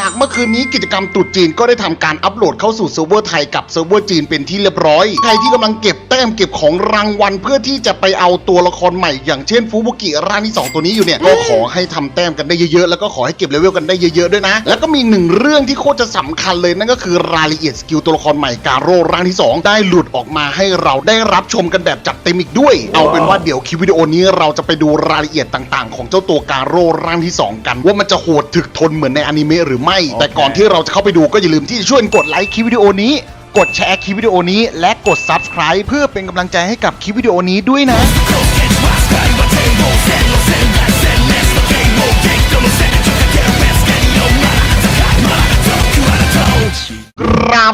จากเมื่อคืนนี้กิจกรรมตรุษจีนก็ได้ทำการอัปโหลดเข้าสู่เซิร์ฟเวอร์ไทยกับเซิร์ฟเวอร์จีนเป็นที่เรียบร้อย ใครที่กำลังเก็บแต้มเก็บของรางวัลเพื่อที่จะไปเอาตัวละครใหม่ อย่างเช่นฟูบุกิร่างที่ 2 ตัวนี้อยู่เนี่ย ก็ขอให้ทำแต้มกันได้เยอะๆ แล้วก็ขอให้เก็บเลเวลกันได้เยอะๆด้วยนะ แล้วก็มีหนึ่งเรื่องที่โคตรจะสำคัญเลยนั่นก็คือรายละเอียดสกิลตัวละครใหม่การโร่ร่างที่ 2 ได้หลุดออกมาให้เราได้รับชมกันแบบจัดเต็มอีกด้วย เอาเป็นว่าเดี๋ยวคลิปวิดีโอนี้เราจะไปดูรายละเอียดต่าง ๆ ของเจ้าตัวการโร่ร่างที่ 2 กัน ว่ามันจะโหดถึกทนเหมือนในอนิเมะหรือไม่แต่ก่อนที่เราจะเข้าไปดูก็อย่าลืมที่จะช่วยกดไลค์คลิปวิดีโอนี้ กดแชร์คลิปวิดีโอนี้ และกด subscribe เพื่อเป็นกำลังใจให้กับคลิปวิดีโอนี้ด้วยนะ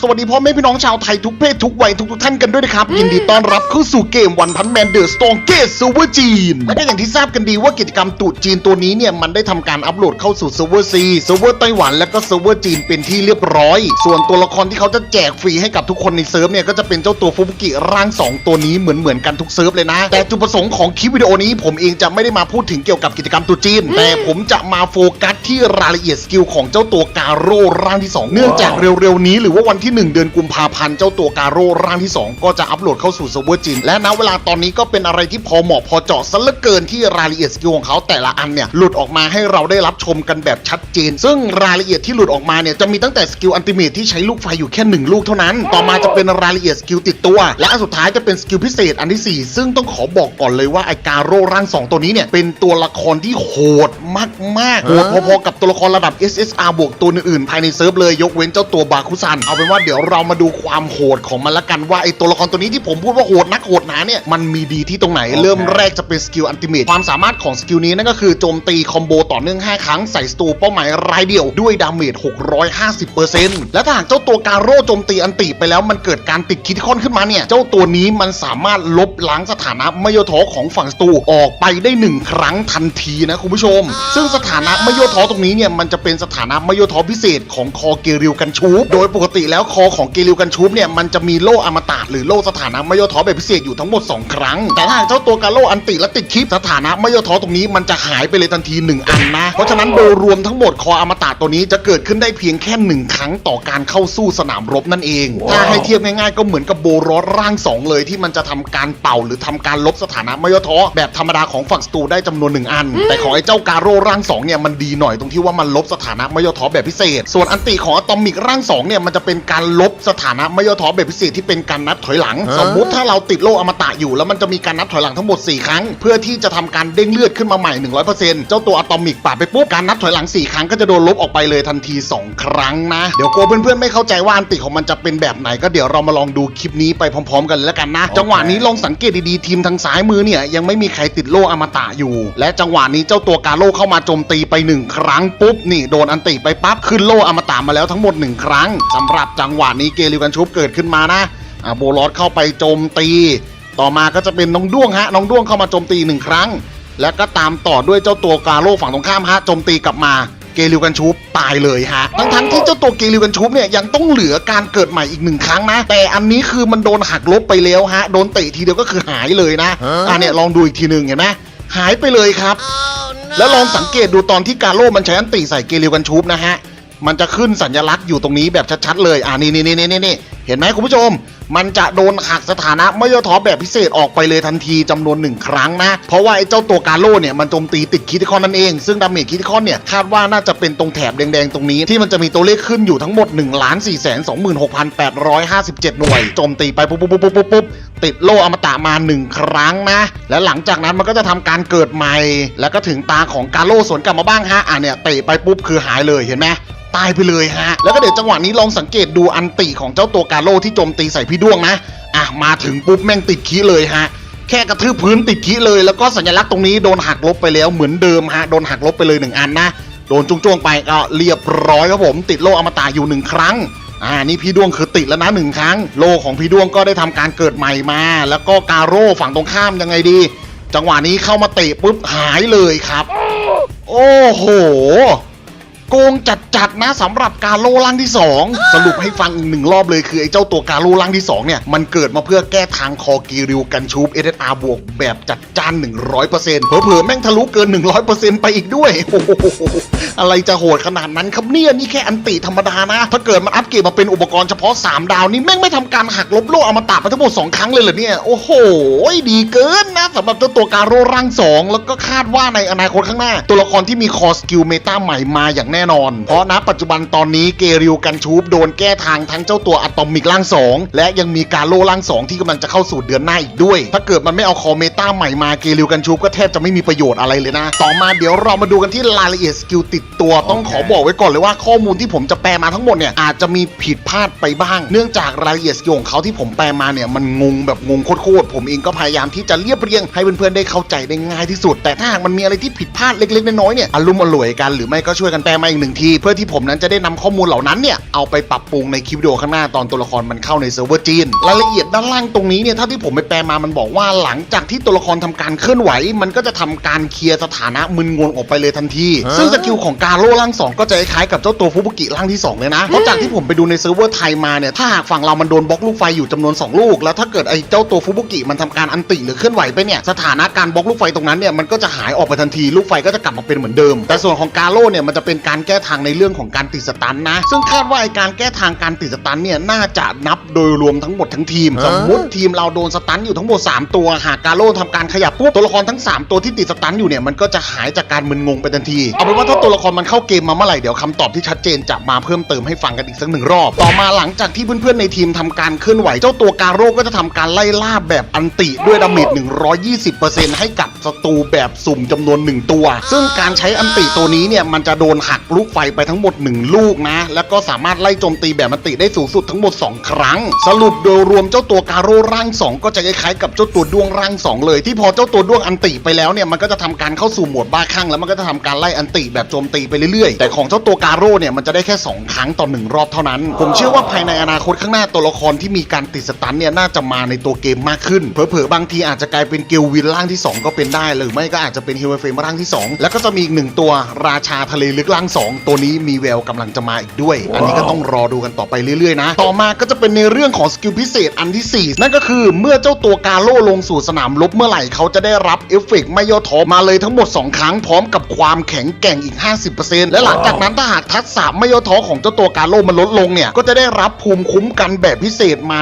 สวัสดีพ่อแม่พี่น้องชาวไทยทุกเพศทุกวัยทุกทุกๆท่านกันด้วยนะครับ ยินดีต้อนรับเข้าสู่เกมวันพันแมนเดอร์สตองเกตซูเวอร์จีนและก็อย่างที่ทราบกันดีว่ากิจกรรมตรุษจีนตัวนี้เนี่ย มันได้ทำการอัปโหลดเข้าสู่เซิร์ฟเวอร์ซีเซิร์ฟเวอร์ไต้หวันและก็เซิร์ฟเวอร์จีนเป็นที่เรียบร้อย ส่วนตัวละครที่เขาจะแจกฟรีให้กับทุกคนในเซิร์ฟเนี่ยก็จะเป็นเจ้าตัวฟูบุกิร่างสองตัวนี้เหมือนเหมือนๆกันทุกเซิร์ฟเลยนะ แต่จุดประสงค์ของคลิปวิดีโอนี้ผมเองจะไม่ได้มาพูดถึงเกี่ยวกับกิจกรรมตรุษจีน แต่ผมจะมาโฟกัสที่รายละเอียดสกิลของเจ้าตัวการโร่ร่างที่สองเนื่องจากเร็วๆนี้หรือว่าวันที่ 1 เดือนกุมภาพันธ์เจ้าตัวการโร่ร่างที่ 2 ก็จะอัปโหลดเข้าสู่เซิร์ฟเวอร์จีนและณเวลาตอนนี้ก็เป็นอะไรที่พอเหมาะพอเจาะซะเหลือเกินที่รายละเอียดสกิลของเขาแต่ละอันเนี่ยหลุดออกมาให้เราได้รับชมกันแบบชัดเจน ซึ่งรายละเอียดที่หลุดออกมาเนี่ยจะมีตั้งแต่สกิลอันติเมทที่ใช้ลูกไฟอยู่แค่หนึ่งลูกเท่านั้น ต่อมาจะเป็นรายละเอียดสกิลติดตัว และอันสุดท้ายจะเป็นสกิลพิเศษอันที่สี่ซึ่งต้องขอบอกก่อนเลยว่าไอการโร่ร่างสองตัวนี้เนี่ยเป็นตัวละครที่โหดมากๆโหดพอๆกับตัวละครระดับ SSR บวกตัวอื่นๆภายในเซิร์ฟเลยยกเว้นเจ้าตัวบาคุซัน เอาเป็นว่าเดี๋ยวเรามาดูความโหดของมันละกันว่าไอตัวละครตัวนี้ที่ผมพูดว่าโหดนักโหดหนาเนี่ยมันมีดีที่ตรงไหน เริ่มแรกจะเป็นสกิลอันติเมทความสามารถของสกิลนี้นั่นก็คือโจมตีคอมโบต่อเนื่อง 5 ครั้งใส่สตูเป้าหมายรายเดียวด้วยดาเมจ 650%และถ้าหากเจ้าตัวการโร่โจมตีอันติไปแล้วมันเกิดการติดคิดคอนขึ้นมาเนี่ยเจ้าตัวนี้มันสามารถลบล้างสถานะไม่โยท้อของฝั่งสตูออกไปได้หนึ่งครั้งทันทีนะคุณผู้ชมซึ่งสถานะไม่โยท้อตรงนี้เนี่ยมันจะเป็นสถานะไม่โยท้อพิเศษของคอเกริวกันชูบโดยปกติแล้วคอของเกริวกันชูบเนี่ยมันจะมีโล่อมตะหรือโล่สถานะไม่โยท้อแบบพิเศษอยู่ทั้งหมด 2 ครั้ง แต่ถ้าหากเจ้าตัวกาโลอันติและติดคลิปสถานะไม่โยท้อตรงนี้มันจะหายไปเลยทันที 1 อันนะ เพราะฉะนั้นโดยรวมทั้งหมดคออมตะตัวนี้จะเกิดขึ้นได้เพียงแค่หนึ่งครั้งต่อการเข้าสู้สนามรบนั่นเอง ถ้าให้เทียบง่ายๆ ก็เหมือนกับโบรอสร่างสองเลยที่มันจะทำการเป่าหรือทำการลบสถานะไม่โยท้อแบบธรรมดาของฝั่งสตูได้จำนวนหนึ่งอัน แต่ของไอ้เจ้ากาโร่ร่างสองเนี่ยมันดีหน่อยตรงที่ว่ามันลบสถานะไม่โยท้อแบบพิเศษ ส่วนอันติของอะตอมิกร่างสองเนี่ยมันจะเป็นการลบสถานะไม่โยท้อแบบพิเศษที่เป็นการนับถอยหลัง สมมุติถ้าเราติดโล่อมตะอยู่แล้วมันจะมีการนับถอยหลังทั้งหมด 4 ครั้ง เพื่อที่จะทำการเด้งเลือดขึ้นมาใหม่ 100%เจ้าตัวอะตอมิกปาดไปปุ๊บการนับถอยหลัง 4 ครั้งก็จะโดนลบออกไปเลยทันที 2 ครั้งนะเดี๋ยวกลัวเพื่อนๆไม่เข้าใจว่าอันติของมันจะเป็นแบบไหน ก็เดี๋ยวเรามาลองดูคลิปนี้ไปพร้อม ๆ กันแล้วกันนะจังหวะนี้ลองสังเกตดีๆทีมทางซ้ายมือเนี่ยยังไม่มีใครติดโล่อมตะอยู่ และจังหวะนี้เจ้าตัวกาโลเข้ามาโจมตีไปหนึ่งครั้งปุ๊บนี่โดนอันติไปปั๊บขึ้นโล่อมตะมาแล้วทั้งหมดหนึ่งครั้งสำหรับจังหวะนี้เกลิวกันชุบเกิดขึ้นมานะอะโบลอสเข้าไปโจมตี ต่อมาก็จะเป็นน้องด้วงฮะน้องด้วงเข้ามาโจมตีหนึ่งครั้ง แล้วก็ตามต่อด้วยเจ้าตัวกาโลฝั่งตรงข้ามฮะโจมตีกลับมาเกลิวกันชุบตายเลยฮะ ทั้งทั้งๆที่เจ้าตัวเกลิวกันชุบเนี่ยยังต้องเหลือการเกิดใหม่อีกหนึ่งครั้งนะ แต่อันนี้คือมันโดนหักลบไปแล้วฮะ โดนเตะทีเดียวก็คือหายเลยนะ อะเนี่ยลองดูอีกทีหนึ่งเห็นไหมหายไปเลยครับ แล้วลองสังเกตดูตอนที่กาโร่มันใช้อันติใส่เกลิวกันชูบนะฮะ มันจะขึ้นสัญลักษณ์อยู่ตรงนี้แบบชัดๆเลย อ่านี่นี่นี่นี่นี่เห็นไหมคุณผู้ชม มันจะโดนหักสถานะไม่ย่อท้อแบบพิเศษออกไปเลยทันทีจำนวนหนึ่งครั้งนะ เพราะว่าไอ้เจ้าตัวกาโลเนี่ยมันโจมตีติดคิติคอนนั่นเอง ซึ่งดาเมจคิติคอนเนี่ยคาดว่าน่าจะเป็นตรงแถบแดงๆตรงนี้ที่มันจะมีตัวเลขขึ้นอยู่ทั้งหมด1 4 2 6 8 5 7 หน่วยโจมตีไปปุ๊บปุ๊บปุ๊บปุ๊บปุ๊บติดโลอมตะมาหนึ่งครั้งนะ และหลังจากนั้นมันก็จะทำการเกิดใหม่ แล้วก็ถึงตาของกาโลสวนกลับมาบ้างฮะอะเนี่ยเตะไปปุ๊บคือหายเลยเห็นไหม ตายไปเลยฮะ แล้วก็เดี๋ยวจังหวะนี้ลองสังเกตดูอันติของเจ้าตัวกาโลที่โจมตีใส่พี่ด้วงนะ อะ มาถึงปุ๊บแม่งติดคีเลยฮะ แค่กระทืบพื้นติดคีเลย แล้วก็สัญลักษณ์ตรงนี้โดนหักลบไปแล้วเหมือนเดิมฮะ โดนหักลบไปเลยหนึ่งอันนะ โดนจุ้งๆไปก็เรียบร้อยครับผม ติดโลอมตะอยู่หนึ่งครั้งอ่านี่พี่ด้วงคือติดแล้วนะหนึ่งครั้ง โลของพี่ด้วงก็ได้ทำการเกิดใหม่มา แล้วก็กาโร่ฝั่งตรงข้ามยังไงดี จังหวะนี้เข้ามาเตะปุ๊บหายเลยครับ โอ้โห โกงจัดๆนะสำหรับกาโลล่างที่ 2 สรุปให้ฟังอีกหนึ่งรอบเลยคือไอ้เจ้าตัวกาโลล่างที่ 2 เนี่ย มันเกิดมาเพื่อแก้ทางคอกีริวกันชูบ SSR บวกแบบจัดจ้าน 100%เผลอๆ แม่งทะลุเกิน 100%ไปอีกด้วยโอ้โหอะไรจะโหดขนาดนั้นครับเนี่ยนี่แค่อันติธรรมดานะ ถ้าเกิดมันอัปเกรดมาเป็นอุปกรณ์เฉพาะ 3 ดาวนี่แม่งไม่ทำการหักลบโลกอมตะไปทั้งหมด2ครั้งเลยเหรอเนี่ยโอ้โหดีเกินนะสำหรับเจ้าตัวการโรร่าง2แล้วก็คาดว่าในอนาคตข้างหน้า ตัวละครที่มีคอสกิลเมตาใหม่มาอย่างแน่นอน เพราะณปัจจุบันตอนนี้เกริวกันชูบโดนแก้ทางทั้งเจ้าตัวอะตอมิกร่าง 2 และยังมีการโลร่าง 2 ที่กำลังจะเข้าสู่เดือนหน้าอีกด้วย ถ้าเกิดมันไม่เอาคอเมตาใหม่มาเกริวกันชูบก็แทบจะไม่มีประโยชน์อะไรเลยนะ ต่อมาเดี๋ยวเรามาดูกันที่รายละเอียดสกิลติดตัวต้องขอบอกไว้ก่อนเลยว่าข้อมูลที่ผมจะแปลมาทั้งหมดเนี่ยอาจจะมีผิดพลาดไปบ้าง เนื่องจากรายละเอียดสกิลของเขาที่ผมแปลมาเนี่ยมันงงแบบงงโคตรๆผมเองก็พยายามที่จะเรียบเรียงให้เพื่อนๆได้เข้าใจได้ง่ายที่สุด แต่ถ้าหากมันมีอะไรที่ผิดพลาดเล็กๆน้อยๆเนี่ยอารมณ์อร่วยกันหรือไม่ก็ช่วยกันแปลมาอีกหนึ่งที เพื่อที่ผมนั้นจะได้นำข้อมูลเหล่านั้นเนี่ย เอาไปปรับปรุงในคลิปวิดีโอข้างหน้าตอนตัวละครมันเข้าในเซิร์ฟเวอร์จีนรายละเอียดด้านล่างตรงนี้เนี่ยถ้าที่ผมไปแปลมามันบอกว่าหลังจากที่ตัวละครทำการเคลื่อนไหว มันก็จะทำการเคลียร์สถานะมึนงงออกไปเลยทันที ซึ่งสกิลของการโล่ร่างสองก็จะคล้ายๆกับเจ้าตัวฟุบุกิร่างที่สองเลยนะเพราะจากที่ผมไปดูในเซิร์ฟเวอร์ไทยมาเนี่ยถ้าหากฝั่งเรามันโดนบล็อกลูกไฟอยู่จำนวน 2 ลูก แล้วถ้าเกิดไอ้เจ้าตัวฟุบุกิมันทำการอันติหรือเคลื่อนไหวไปเนี่ยสถานะการบล็อกลูกไฟตรงนั้นเนี่ยมันก็จะหายออกไปทันทีลูกไฟก็จะกลับมาเป็นเหมือนเดิม แต่ส่วนของกาโร่เนี่ยมันจะเป็นการแก้ทางในเรื่องของการติดสตันนะ ซึ่งคาดว่าไอ้การแก้ทางการติดสตันเนี่ยน่าจะนับโดยรวมทั้งหมดทั้งทีม สมมติทีมเราโดนสตันอยู่ทั้งหมด 3 ตัว หากกาโร่ทำการขยับปุ๊บตัวละครทั้ง 3 ตัวที่ติดสตันอยู่เนี่ยมันก็จะหายจากการมึนงงไปทันที เอาเป็นว่าถ้าตัวละครมันเข้าเกมมาเมื่อไหร่เดี๋ยวคำตอบที่ชัดเจนจะมาเพิ่มเติมให้ฟังกันอีกสักหนึ่งรอบ ต่อมาหลังจากที่เพื่อนๆในทีมทำการเคลื่อนไหวเจ้าตัวกาโร่ก็จะทำการไล่ล่าแบบอันติด้วยดาเมจ120%ให้กับศัตรูแบบสุ่มจำนวน 1 ตัว ซึ่งการใช้อันติตัวนี้เนี่ยมันจะโดนหักลูกไฟไปทั้งหมด 1 ลูกนะ แล้วก็สามารถไล่โจมตีแบบอันติได้สูงสุดทั้งหมด 2 ครั้ง สรุปโดยรวมเจ้าตัวการโร่ร่าง 2 ก็จะคล้ายๆกับเจ้าตัวด้วงร่าง 2 เลย ที่พอเจ้าตัวด้วงอันติไปแล้วเนี่ยมันก็จะทำการเข้าสู่โหมดบ้าคลั่งแล้วมันก็จะทำการไล่อันติแบบโจมตีไปเรื่อยๆ แต่ของเจ้าตัวการโร่เนี่ยมันจะได้แค่ 2 ครั้งต่อหนึ่งรอบเท่านั้น ผมเชื่อว่าภายในอนาคตข้างหน้าตัวละครที่มีการติดสตันเนี่ยน่าจะมาในตัวเกมมากขึ้น เผลอๆบางทีอาจจะกลายเป็นเกลวินร่างที่ 2 ก็เป็นได้หรือไม่ก็อาจจะเป็นฮิวเฟมร่างที่ 2 แล้วก็จะมีอีกหนึ่งตัวราชาทะเลลึกร่าง2ตัวนี้มีแววกำลังจะมาอีกด้วย อันนี้ก็ต้องรอดูกันต่อไปเรื่อยๆนะ ต่อมาก็จะเป็นในเรื่องของสกิลพิเศษอันที่ 4 นั่นก็คือเมื่อเจ้าตัวกาโล่ลงสู่สนามรบเมื่อไหร่เขาจะได้รับเอฟเฟกต์ไม่ย่อท้อมาเลยทั้งหมด 2 ครั้งพร้อมกับความแข็งแกร่งอีก 50%และหลังจากนั้นถ้าหากทักษะไม่ย่อท้อของเจ้าตัวกาโล่มันลดลงเนี่ยก็จะได้รับภูมิคุ้มกันแบบพิเศษมา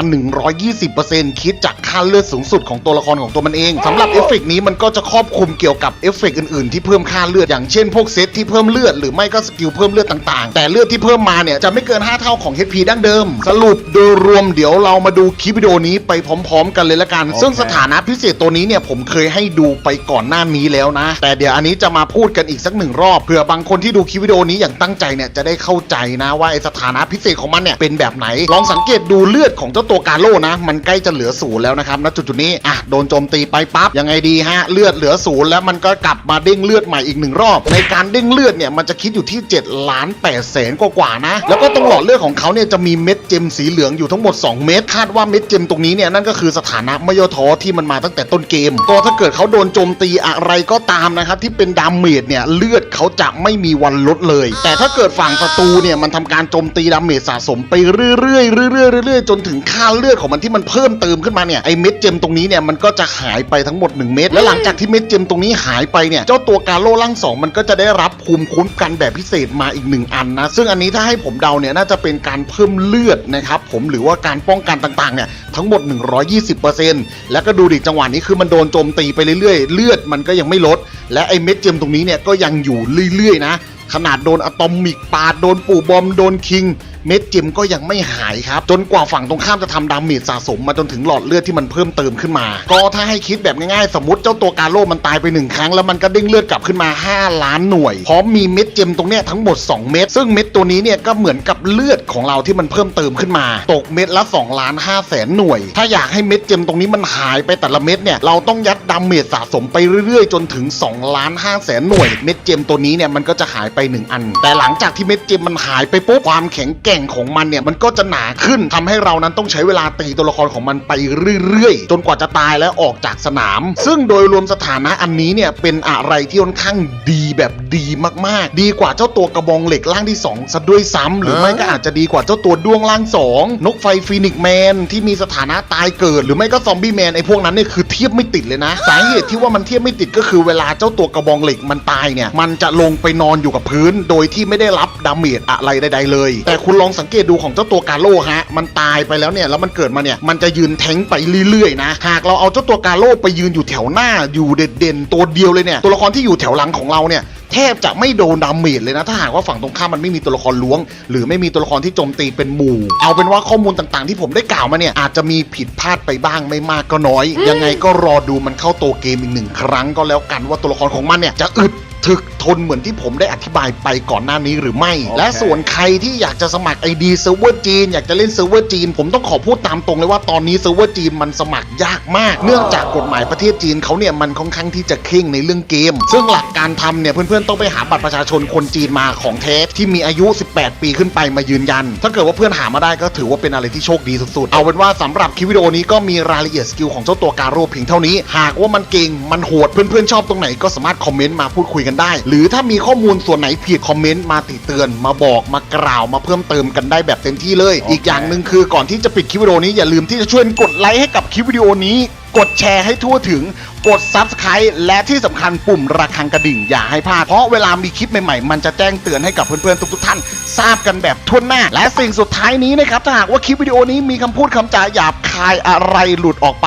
120%คิดจากค่าเลือดสูงสุดของตัวละครของตัวมันเองสำหรับเอฟเฟกต์นี้มันก็จะครอบคลุมเกี่ยวกับเอฟเฟกต์อื่นๆที่เพิ่มค่าเลือดอย่างเช่นพวกเซตที่เพิ่มเลือดหรือไม่ก็สกิลเพิ่มเลือดต่างๆ แต่เลือดที่เพิ่มมาเนี่ยจะไม่เกิน 5 เท่าของ HP ดั้งเดิม สรุปโดยรวมเดี๋ยวเรามาดูคลิปวิดีโอนี้ไปพร้อม ๆ กันเลยละกัน ซึ่งสถานะพิเศษตัวนี้เนี่ยผมเคยให้ดูไปก่อนหน้านี้แล้วนะ แต่เดี๋ยวอันนี้จะมาพูดกันอีกสักหนึ่งรอบเผื่อบางคนที่ดูคลิปวิดีโอนี้อย่างตั้งใจเนี่ยจะได้เข้าใจนะว่าไอสถานะพิเศษของมันเนี่ยเป็นแบบไหน ลองสังเกตดูเลือดของเจ้าตัวกาโลนะ มันใกล้จะเหลือศูนย์แล้วนะครับณจุดๆนี้อะโดนโจมตีไปปั๊บยังไงดีฮะเลือดเหลือศูนย์แล้วมันก็กลับมาเด้งเลือดใหม่อีกหนึ่งรอบ ในการเด้งเลือดเนี่ยมันจะคิดอยู่ที่7ล้าน8แสนกว่าๆนะ แล้วก็ตรงหลอดเลือดของเขาเนี่ยจะมีเม็ดเจมสีเหลืองอยู่ทั้งหมด 2 เม็ดคาดว่าเม็ดเจมตรงนี้เนี่ยนั่นก็คือสถานะไม่ย่อท้อที่มันมาตั้งแต่ต้นเกมก็ถ้าเกิดเขาโดนโจมตีอะไรก็ตามนะครับที่เป็นดาเมจเนี่ยเลือดเขาจะไม่มีวันลดเลย แต่ถ้าเกิดฝั่งศัตรูเนี่ยมันทำการโจมตีดาเมจสะสมไปเรื่อยๆเรื่อยๆเรื่อยๆจนถึงค่าเลือดของมันที่มันเพิ่มเติมขึ้นมาเนี่ยไอเม็ดเจมตรงนี้เนี่ยมันก็จะหายไปทั้งหมด 1 เม็ดแล้วหลังจากที่เม็ดเจมตรงนี้หายไปเนี่ยเจ้าตัวกาโลล่างสองมันก็จะได้รับภูมิคุ้มกันแบบพิเศษมาอีกหนึ่งอันนะ ซึ่งอันนี้ถ้าให้ผมเดาเนี่ยน่าจะเป็นการเพิ่มเลือดนะครับผมหรือว่าการป้องกันต่างๆเนี่ยทั้งหมด 120%แล้วก็ดูดิจังหวะนี้คือมันโดนโจมตีไปเรื่อยๆ เลือดมันก็ยังไม่ลด และไอเม็ดเจมตรงนี้เนี่ยก็ยังอยู่เรื่อยๆนะขนาดโดนอะตอมิกปาดโดนปู่บอมโดนคิง เม็ดเจมก็ยังไม่หายครับ จนกว่าฝั่งตรงข้ามจะทำดาเมจสะสมมาจนถึงหลอดเลือดที่มันเพิ่มเติมขึ้นมา ก็ถ้าให้คิดแบบง่ายๆ สมมติเจ้าตัวกาโร่มันตายไปหนึ่งครั้ง แล้วมันก็เด้งเลือดกลับขึ้นมา 5 ล้านหน่วย พร้อมมีเม็ดเจมตรงเนี้ยทั้งหมด 2 เม็ดซึ่งเม็ดตัวนี้เนี่ยก็เหมือนกับเลือดของเราที่มันเพิ่มเติมขึ้นมา ตกเม็ดละ2ล้าน5แสนหน่วย ถ้าอยากให้เม็ดเจมตรงนี้มันหายไปแต่ละเม็ดเนี่ยเราต้องยัดดาเมจสะสมไปเรื่อยๆ จนถึง2ล้าน5แสนหน่วย เม็ดเจมตัวนี้เนี่ยมันก็จะหายไป 1 อัน แต่หลังจากที่เม็ดเจมมันหายไปปุ๊บความแข็งแกร่งแกร่งของมันเนี่ยมันก็จะหนาขึ้นทำให้เรานั้นต้องใช้เวลาตีตัวละครของมันไปเรื่อยๆ จนกว่าจะตายและออกจากสนาม ซึ่งโดยรวมสถานะอันนี้เนี่ยเป็นอะไรที่ค่อนข้างดีแบบดีมากๆ ดีกว่าเจ้าตัวกระบองเหล็กร่างที่2ซะด้วยซ้ำหรือไม่ก็อาจจะดีกว่าเจ้าตัวด้วงร่างสองนกไฟฟีนิกซ์แมนที่มีสถานะตายเกิด หรือไม่ก็ซอมบี้แมนไอ้พวกนั้นเนี่ยคือเทียบไม่ติดเลยนะ สาเหตุที่ว่ามันเทียบไม่ติดก็คือเวลาเจ้าตัวกระบองเหล็กมันตายเนี่ยมันจะลงไปนอนอยู่กับพื้น โดยที่ไม่ได้รับดาเมจอะไรใดๆเลย แต่คุณลองสังเกตดูของเจ้าตัวกาโลฮะ มันตายไปแล้วเนี่ย แล้วมันเกิดมาเนี่ย มันจะยืนแทงไปเรื่อยๆนะ หากเราเอาเจ้าตัวกาโลไปยืนอยู่แถวหน้า อยู่เด่นๆ ตัวเดียวเลยเนี่ย ตัวละครที่อยู่แถวหลังของเราเนี่ยแทบจะไม่โดนดาเมจเลยนะ ถ้าหากว่าฝั่งตรงข้ามมันไม่มีตัวละครล้วง หรือไม่มีตัวละครที่โจมตีเป็นหมู่ เอาเป็นว่าข้อมูลต่างๆที่ผมได้กล่าวมาเนี่ย อาจจะมีผิดพลาดไปบ้างไม่มากก็น้อย ยังไงก็รอดูมันเข้าตัวเกมอีกหนึ่งครั้งก็แล้วกันว่าตัวละครของมันเนี่ยจะอึดถึกทนเหมือนที่ผมได้อธิบายไปก่อนหน้านี้หรือไม่โอเคและส่วนใครที่อยากจะสมัคร ID เซิร์ฟเวอร์จีนอยากจะเล่นเซิร์ฟเวอร์จีน ผมต้องขอพูดตามตรงเลยว่าตอนนี้เซิร์ฟเวอร์จีนมันสมัครยากมาก เนื่องจากกฎหมายประเทศจีนเขาเนี่ยมันค่อนข้างที่จะเคร่งในเรื่องเกม ซึ่งหลักการทำเนี่ยเพื่อนๆต้องไปหาบัตรประชาชนคนจีนมาของแท้ที่มีอายุ 18 ปีขึ้นไปมายืนยัน ถ้าเกิดว่าเพื่อนหามาได้ก็ถือว่าเป็นอะไรที่โชคดีสุดๆ เอาเป็นว่าสำหรับคลิปวิดีโอนี้ก็มีรายละเอียดสกิลของเจ้าตัวการโรเพียงเท่านี้ หากว่ามันเก่งมันโหดเพื่อนๆชอบตรงไหนก็สามารถคอมเมนต์มาพูดคุยกันได้หรือถ้ามีข้อมูลส่วนไหนผิดคอมเมนต์มาติเตือน มาบอกมากล่าวมาเพิ่มเติมกันได้แบบเต็มที่เลย อีกอย่างหนึ่งคือก่อนที่จะปิดคลิปวิดีโอนี้อย่าลืมที่จะช่วยกดไลค์ให้กับคลิปวิดีโอนี้ กดแชร์ให้ทั่วถึงกด Subscribe และที่สำคัญปุ่มระฆังกระดิ่งอย่าให้พลาด เพราะเวลามีคลิปใหม่ๆ มันจะแจ้งเตือนให้กับเพื่อนๆ ทุกๆท่าน ทราบกันแบบทั่วหน้า และสิ่งสุดท้ายนี้นะครับถ้าหากว่าคลิปวิดีโอนี้มีคำพูดคำจาหยาบคายอะไรหลุดออกไป